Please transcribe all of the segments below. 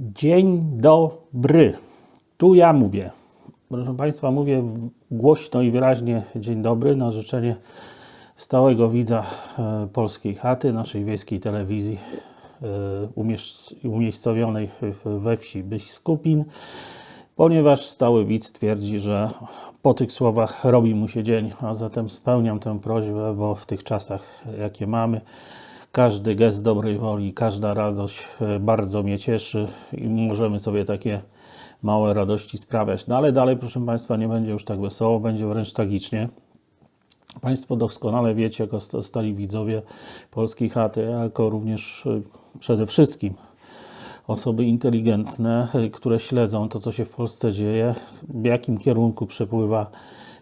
Dzień dobry. Tu ja mówię. Proszę Państwa, mówię głośno i wyraźnie dzień dobry na życzenie stałego widza e, polskiej chaty, naszej wiejskiej telewizji e, umiejscowionej we wsi Biskupin, ponieważ stały widz twierdzi, że po tych słowach robi mu się dzień, a zatem spełniam tę prośbę, bo w tych czasach, jakie mamy, każdy gest dobrej woli, każda radość e, bardzo mnie cieszy i możemy sobie takie małe radości sprawiać. No ale dalej, proszę Państwa, nie będzie już tak wesoło, będzie wręcz tragicznie. Państwo doskonale wiecie, jako st- stali widzowie polskiej chaty, jako również e, przede wszystkim osoby inteligentne, e, które śledzą to, co się w Polsce dzieje, w jakim kierunku przepływa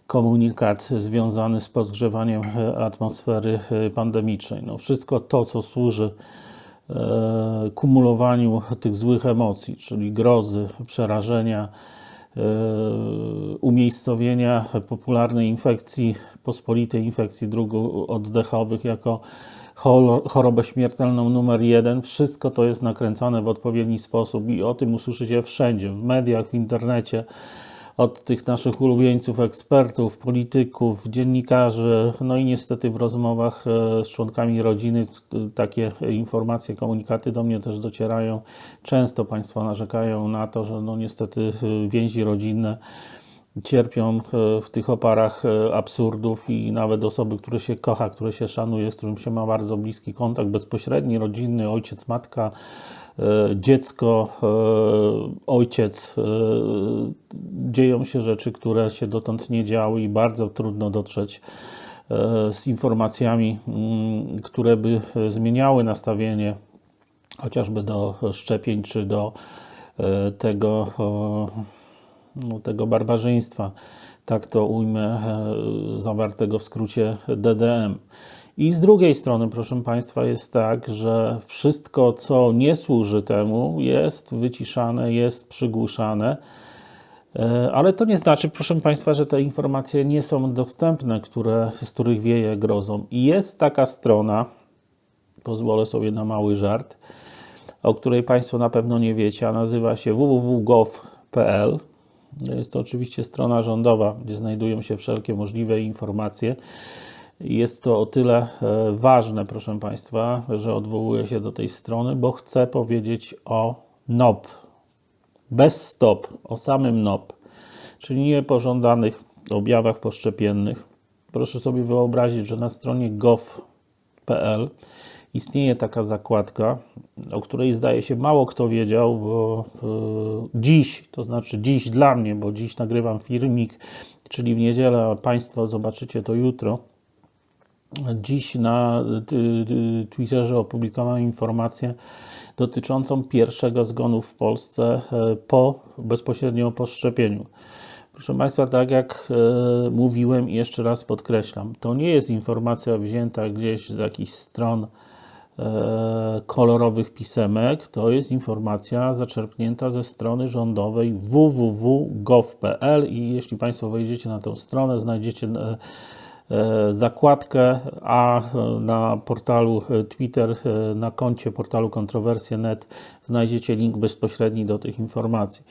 komunikat związany z podgrzewaniem e, atmosfery e, pandemicznej. No, wszystko to, co służy e, kumulowaniu tych złych emocji, czyli grozy, przerażenia, umiejscowienia popularnej infekcji, pospolitej infekcji dróg oddechowych jako chorobę śmiertelną numer jeden. Wszystko to jest nakręcone w odpowiedni sposób i o tym usłyszycie wszędzie, w mediach, w internecie, od tych naszych ulubieńców, ekspertów, polityków, dziennikarzy, no i niestety w rozmowach e, z członkami rodziny takie informacje, komunikaty do mnie też docierają. Często Państwo narzekają na to, że no niestety e, więzi rodzinne cierpią e, w tych oparach e, absurdów i nawet osoby, które się kocha, które się szanuje, z którym się ma bardzo bliski kontakt bezpośredni, rodzinny, ojciec, matka, e, dziecko, ojciec. Dzieją się rzeczy, które się dotąd nie działy i bardzo trudno dotrzeć z informacjami, mm, które by zmieniały nastawienie chociażby do szczepień czy do tego, no, tego barbarzyństwa, tak to ujmę, e, zawartego w skrócie DDM. I z drugiej strony, proszę Państwa, jest tak, że wszystko, co nie służy temu, jest wyciszane, jest przygłuszane. E, Ale to nie znaczy, proszę Państwa, że te informacje nie są dostępne, które, z których wieje grozą. I jest taka strona, pozwolę sobie na mały żart, o której Państwo na pewno nie wiecie, a nazywa się www.gov.pl. Jest to oczywiście strona rządowa, gdzie znajdują się wszelkie możliwe informacje. Jest to o tyle e, ważne, proszę Państwa, że odwołuję się do tej strony, bo chcę powiedzieć o NOP. Bez stop, o samym NOP, czyli niepożądanych objawach poszczepiennych. Proszę sobie wyobrazić, że na stronie gov.pl istnieje taka zakładka, o której zdaje się mało kto wiedział, bo e, dziś, to znaczy dziś dla mnie, bo dziś nagrywam filmik, czyli w niedzielę, a Państwo zobaczycie to jutro. Dziś na Twitterze opublikowałem informację dotyczącą pierwszego zgonu w Polsce e, po bezpośrednio po szczepieniu. Proszę Państwa, tak jak e, mówiłem i jeszcze raz podkreślam, to nie jest informacja wzięta gdzieś z jakichś stron kolorowych pisemek, to jest informacja zaczerpnięta ze strony rządowej www.gov.pl i jeśli Państwo wejdziecie na tę stronę, znajdziecie e, e, zakładkę, a e, na portalu e, Twitter, e, na koncie portalu kontrowersje.net znajdziecie link bezpośredni do tych informacji.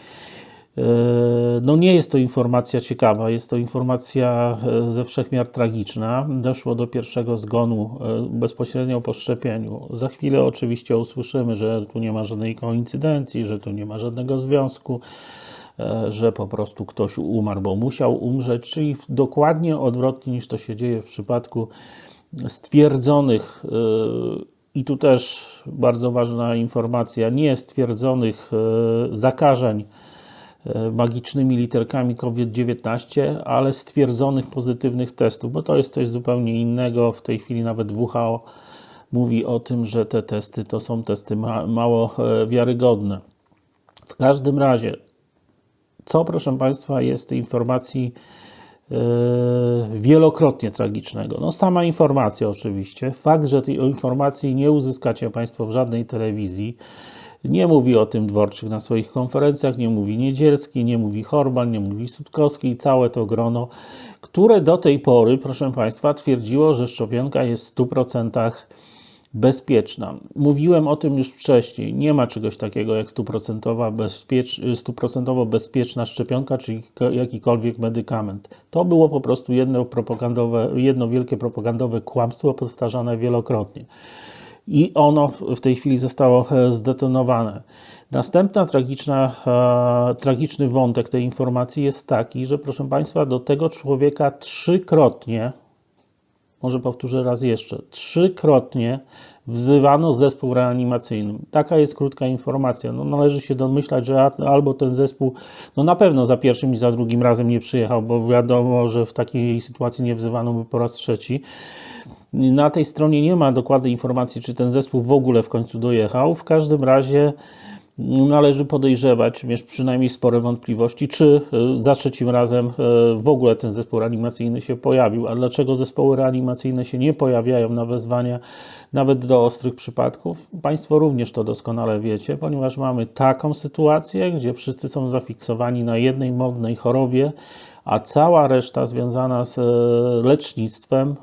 No nie jest to informacja ciekawa, jest to informacja e, ze wszechmiar tragiczna. Doszło do pierwszego zgonu e, bezpośrednio po szczepieniu. Za chwilę oczywiście usłyszymy, że tu nie ma żadnej koincydencji, że tu nie ma żadnego związku, e, że po prostu ktoś umarł, bo musiał umrzeć, czyli dokładnie odwrotnie niż to się dzieje w przypadku stwierdzonych i tu też bardzo ważna informacja, nie stwierdzonych zakażeń magicznymi literkami COVID-19, ale stwierdzonych pozytywnych testów, bo to jest coś zupełnie innego. W tej chwili nawet WHO mówi o tym, że te testy to są testy ma, mało e, wiarygodne. W każdym razie, co proszę Państwa jest w tej informacji e, wielokrotnie tragicznego? No sama informacja oczywiście. Fakt, że tej informacji nie uzyskacie Państwo w żadnej telewizji. Nie mówi o tym Dworczyk na swoich konferencjach, nie mówi Niedzielski, nie mówi Horban, nie mówi Sutkowski i całe to grono, które do tej pory, proszę Państwa, twierdziło, że szczepionka jest w 100% bezpieczna. Mówiłem o tym już wcześniej. Nie ma czegoś takiego jak stuprocentowa bezpiecz, stuprocentowo bezpieczna szczepionka czy jakikolwiek medykament. To było po prostu jedno, propagandowe, jedno wielkie propagandowe kłamstwo powtarzane wielokrotnie. I ono w tej chwili zostało e, zdetonowane. Następna tragiczna, e, tragiczny wątek tej informacji jest taki, że proszę Państwa, do tego człowieka trzykrotnie może powtórzę raz jeszcze, trzykrotnie wzywano zespół reanimacyjny. Taka jest krótka informacja. No, należy się domyślać, że albo ten zespół, no na pewno za pierwszym i za drugim razem nie przyjechał, bo wiadomo, że w takiej sytuacji nie wzywano by po raz trzeci. Na tej stronie nie ma dokładnej informacji, czy ten zespół w ogóle w końcu dojechał. W każdym razie należy podejrzewać, mieć przynajmniej spore wątpliwości, czy e, za trzecim razem e, w ogóle ten zespół reanimacyjny się pojawił. A dlaczego zespoły reanimacyjne się nie pojawiają na wezwania nawet do ostrych przypadków? Państwo również to doskonale wiecie, ponieważ mamy taką sytuację, gdzie wszyscy są zafiksowani na jednej modnej chorobie, a cała reszta związana z e, lecznictwem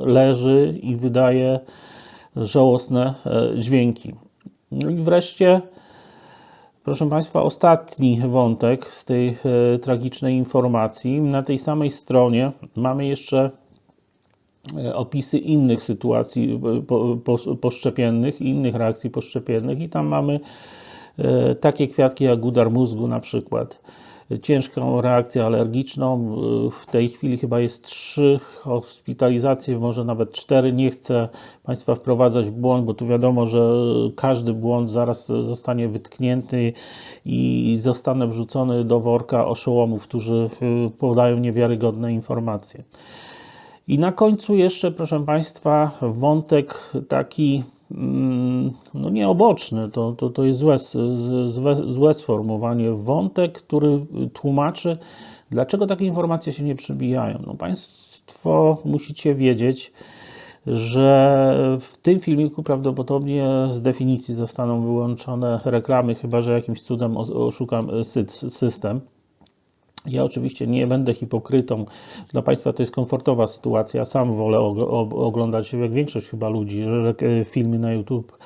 leży i wydaje żałosne dźwięki. No i wreszcie Proszę Państwa, ostatni wątek z tej e, tragicznej informacji. Na tej samej stronie mamy jeszcze e, opisy innych sytuacji e, po, po, poszczepiennych, innych reakcji poszczepiennych i tam mamy takie kwiatki jak udar mózgu na przykład ciężką reakcję alergiczną. W tej chwili chyba jest trzy hospitalizacje, może nawet cztery. Nie chcę Państwa wprowadzać w błąd, bo tu wiadomo, że każdy błąd zaraz zostanie wytknięty i zostanę wrzucony do worka oszołomów, którzy podają niewiarygodne informacje. I na końcu jeszcze, proszę Państwa, wątek taki no nie oboczny, to, to, to jest złe, złe, złe sformułowanie, wątek, który tłumaczy, dlaczego takie informacje się nie przybijają. No Państwo musicie wiedzieć, że w tym filmiku prawdopodobnie z definicji zostaną wyłączone reklamy, chyba że jakimś cudem oszukam system. Ja oczywiście nie będę hipokrytą. Dla Państwa to jest komfortowa sytuacja. Sam wolę oglądać, jak większość chyba ludzi, e, filmy na YouTube,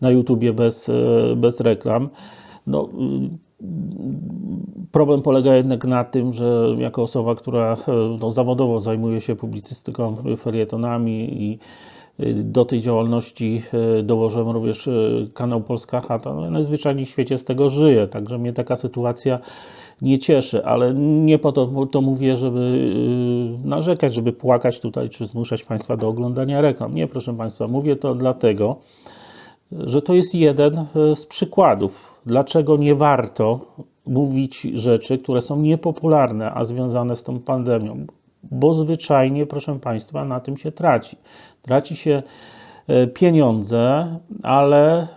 na YouTubie bez, e, bez reklam. No, problem polega jednak na tym, że jako osoba, która e, no, zawodowo zajmuje się publicystyką, felietonami i do tej działalności dołożyłem również kanał Polska Chata. No, najzwyczajniej w świecie z tego żyję, także mnie taka sytuacja nie cieszy, ale nie po to to mówię, żeby y, narzekać, żeby płakać tutaj, czy zmuszać Państwa do oglądania reklam. Nie, proszę Państwa, mówię to dlatego, że to jest jeden y, z przykładów, dlaczego nie warto mówić rzeczy, które są niepopularne, a związane z tą pandemią, bo zwyczajnie, proszę Państwa, na tym się traci. Traci się E, pieniądze, ale e,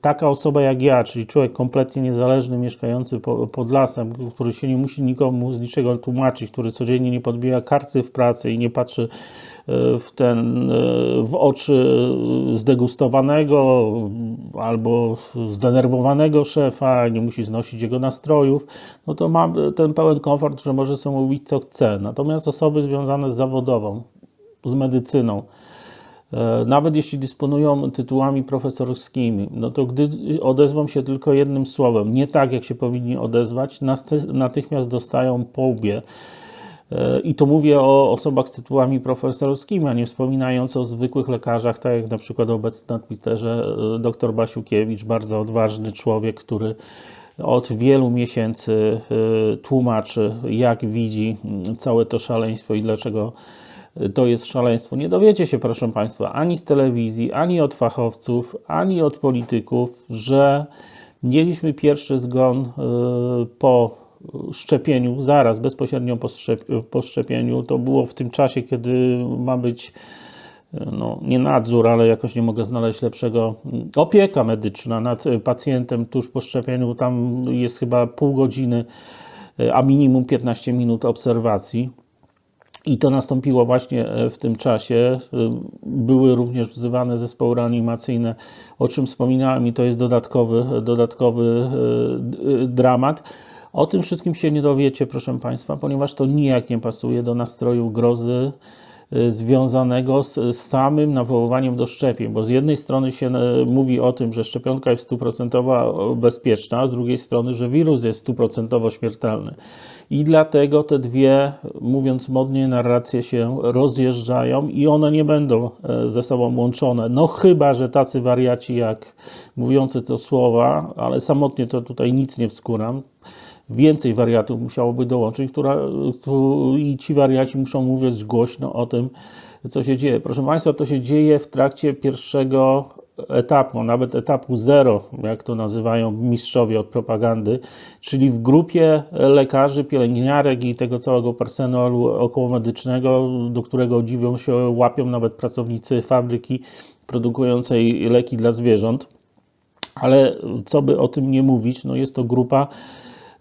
taka osoba jak ja, czyli człowiek kompletnie niezależny, mieszkający pod lasem, który się nie musi nikomu z niczego tłumaczyć, który codziennie nie podbija karty w pracy i nie patrzy e, w ten w oczy zdegustowanego albo zdenerwowanego szefa, nie musi znosić jego nastrojów, no to mam ten pełen komfort, że może sobie mówić co chce. Natomiast osoby związane z zawodową, z medycyną, E, nawet jeśli dysponują tytułami profesorskimi, no to gdy odezwą się tylko jednym słowem, nie tak jak się powinni odezwać, natychmiast dostają po łbie. E, I to mówię o osobach z tytułami profesorskimi, a nie wspominając o zwykłych lekarzach, tak jak na przykład obecny na Twitterze e, dr Basiukiewicz, bardzo odważny człowiek, który od wielu miesięcy tłumaczy, jak widzi całe to szaleństwo i dlaczego to jest szaleństwo. Nie dowiecie się, proszę Państwa, ani z telewizji, ani od fachowców, ani od polityków, że mieliśmy pierwszy zgon y, po szczepieniu, zaraz bezpośrednio po szczepieniu. To było w tym czasie, kiedy ma być no, nie nadzór, ale jakoś nie mogę znaleźć lepszego, opieka medyczna nad pacjentem tuż po szczepieniu. Tam jest chyba pół godziny, a minimum 15 minut obserwacji. I to nastąpiło właśnie e, w tym czasie. E, były również wzywane zespoły reanimacyjne, o czym wspominałem, i to jest dodatkowy, dodatkowy e, dramat. O tym wszystkim się nie dowiecie, proszę Państwa, ponieważ to nijak nie pasuje do nastroju grozy związanego z, z samym nawoływaniem do szczepień, bo z jednej strony się e, mówi o tym, że szczepionka jest stuprocentowo bezpieczna, a z drugiej strony, że wirus jest stuprocentowo śmiertelny. I dlatego te dwie, mówiąc modnie, narracje się rozjeżdżają i one nie będą e, ze sobą łączone. No chyba, że tacy wariaci jak mówiący to słowa, ale samotnie to tutaj nic nie wskuram. Więcej wariatów musiałoby dołączyć, która, i ci wariaci muszą mówić głośno o tym, co się dzieje. Proszę Państwa, to się dzieje w trakcie pierwszego etapu, nawet etapu zero, jak to nazywają mistrzowie od propagandy, czyli w grupie lekarzy, pielęgniarek i tego całego personelu okołomedycznego, do którego dziwią się, łapią nawet pracownicy fabryki produkującej leki dla zwierząt. Ale co by o tym nie mówić, no jest to grupa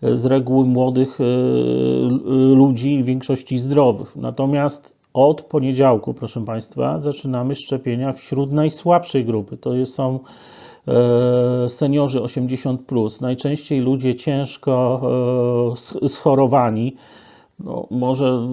z reguły młodych e, ludzi, w większości zdrowych. Natomiast od poniedziałku, proszę Państwa, zaczynamy szczepienia wśród najsłabszej grupy. To są e, seniorzy 80, plus, najczęściej ludzie ciężko e, sch- schorowani. No, może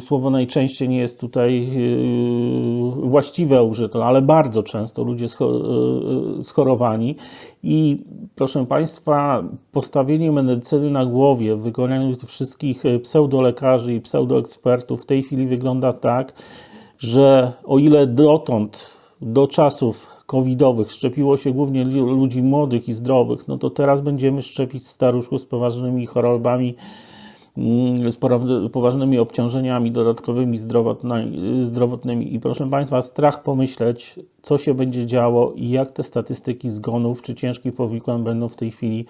słowo najczęściej nie jest tutaj y, właściwe użyte, ale bardzo często ludzie scho- y, schorowani. I proszę Państwa, postawienie medycyny na głowie w wykonaniu tych wszystkich y, pseudolekarzy i pseudoekspertów w tej chwili wygląda tak, że o ile dotąd, do czasów covidowych, szczepiło się głównie lu- ludzi młodych i zdrowych, no to teraz będziemy szczepić staruszków z poważnymi chorobami z pora- poważnymi obciążeniami dodatkowymi zdrowotnymi, zdrowotnymi. I proszę Państwa, strach pomyśleć, co się będzie działo i jak te statystyki zgonów czy ciężkich powikłań będą w tej chwili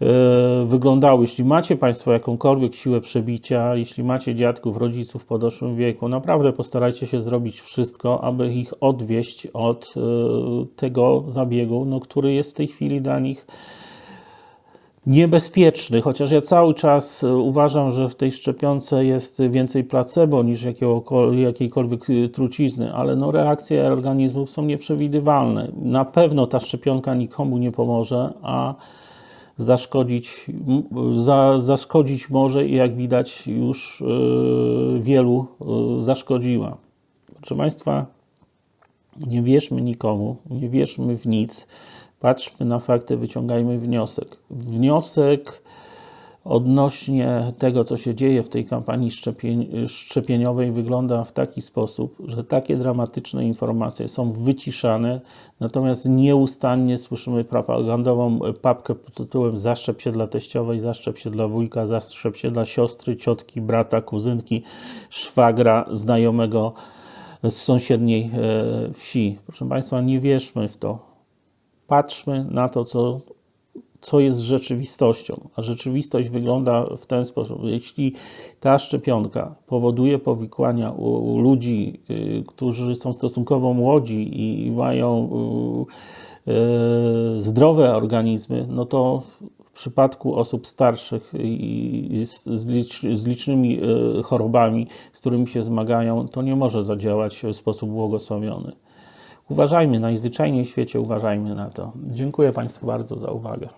e, wyglądały. Jeśli macie Państwo jakąkolwiek siłę przebicia, jeśli macie dziadków, rodziców w podeszłym wieku, naprawdę postarajcie się zrobić wszystko, aby ich odwieść od e, tego zabiegu, no, który jest w tej chwili dla nich niebezpieczny, chociaż ja cały czas e, uważam, że w tej szczepionce jest więcej placebo niż jakiejkolwiek e, trucizny, ale no reakcje organizmów są nieprzewidywalne. Na pewno ta szczepionka nikomu nie pomoże, a zaszkodzić, za, zaszkodzić może i jak widać już e, wielu zaszkodziła. Proszę Państwa, nie wierzmy nikomu, nie wierzmy w nic. Patrzmy na fakty, wyciągajmy wniosek. Wniosek odnośnie tego, co się dzieje w tej kampanii szczepień, szczepieniowej, wygląda w taki sposób, że takie dramatyczne informacje są wyciszane, natomiast nieustannie słyszymy propagandową papkę pod tytułem zaszczep się dla teściowej, zaszczep się dla wujka, zaszczep się dla siostry, ciotki, brata, kuzynki, szwagra, znajomego z sąsiedniej e, wsi. Proszę Państwa, nie wierzmy w to. Patrzmy na to, co, co jest rzeczywistością. A rzeczywistość wygląda w ten sposób. Jeśli ta szczepionka powoduje powikłania u, u ludzi, y, którzy są stosunkowo młodzi i mają y, y, zdrowe organizmy, no to w przypadku osób starszych i i z, z licznymi y, chorobami, z którymi się zmagają, to nie może zadziałać w sposób błogosławiony. Uważajmy, najzwyczajniej w świecie uważajmy na to. Dziękuję Państwu bardzo za uwagę.